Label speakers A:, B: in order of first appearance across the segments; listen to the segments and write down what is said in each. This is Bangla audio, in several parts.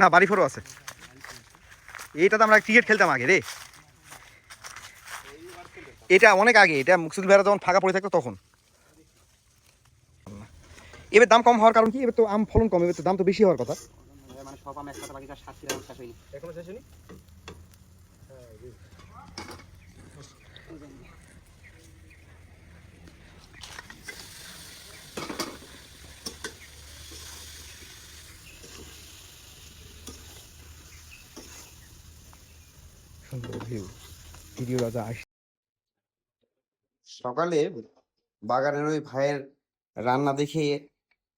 A: না, বাড়ি ফোরও আছে। এইটা তো আমরা ক্রিকেট খেলতাম আগে রে। এটা অনেক আগে, এটা মুকসুদ ভাইরা যখন ফাঁকা পড়ে থাকতো তখন। এবার দাম কম হওয়ার কারণ কি? এবার তো আম ফলন কম, এবার তো দাম তো বেশি হওয়ার কথা।
B: মানে
A: সুন্দর ভিউ ভিডিও রাজা আস
C: সকালে বাগানের ওই ভাইয়ের রান্না দেখে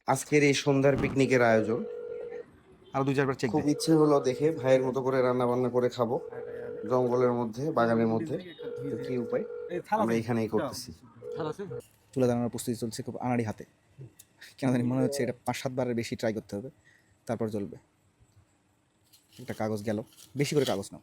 C: আজকের এই সন্ধ্যার পিকনিকের আয়োজন।
A: আর দু চারবার চেক
C: খুব ইচ্ছে হলো দেখে ভাইয়ের মতো করে রান্না বান্না করে খাব জঙ্গলের মধ্যে বাগানের মধ্যে। কি উপায়? আমরা এখানেই করতেছি।
A: তুলে দাঁড়ানোর প্রস্তুতি চলছে খুব আনাড়ি হাতে। কেন জানি মনে হচ্ছে এটা পাঁচ সাতবারের বেশি ট্রাই করতে হবে। তারপর জ্বলবে একটা কাগজ গেল। বেশি করে কাগজ নাও।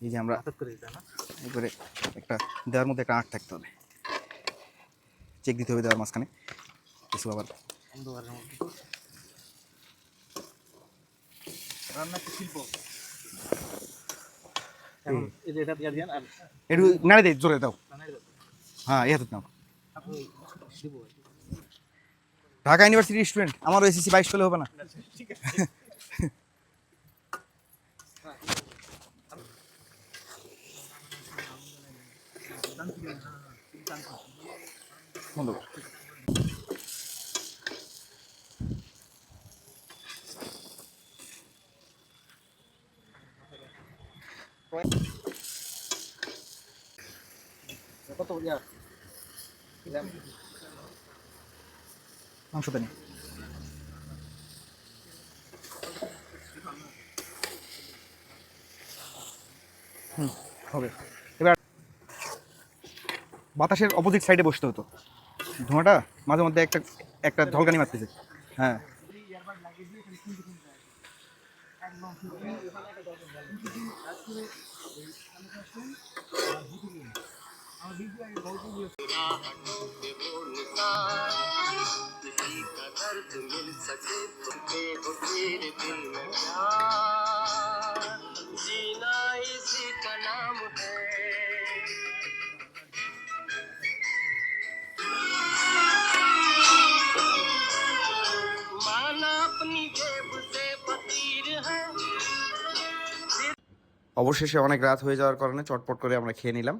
A: এই যে আমরা এবারে একটা দেওয়ার মধ্যে একটা আঁট থাকতে হবে। চেক দিতে হবে দেওয়ার মাঝখানে। কিছু আবার। একটু নাড়ে দে জোরে দাও। হ্যাঁ এই হাতে নাও। ঢাকা ইউনিভার্সিটি স্টুডেন্ট আমারও এসএসসি বাইশ হলে হবে না। বন্ধ কর। মাংসটা নে হুম হবে বাতাসের অপোজিট সাইডে বসতে হতো। ধোঁয়াটা মাঝে মধ্যে একটা একটা ঝলকানি মারতেছে। হ্যাঁ।
C: অবশেষে অনেক রাত হয়ে যাওয়ার কারণে চটপট করে আমরা খেয়ে নিলাম।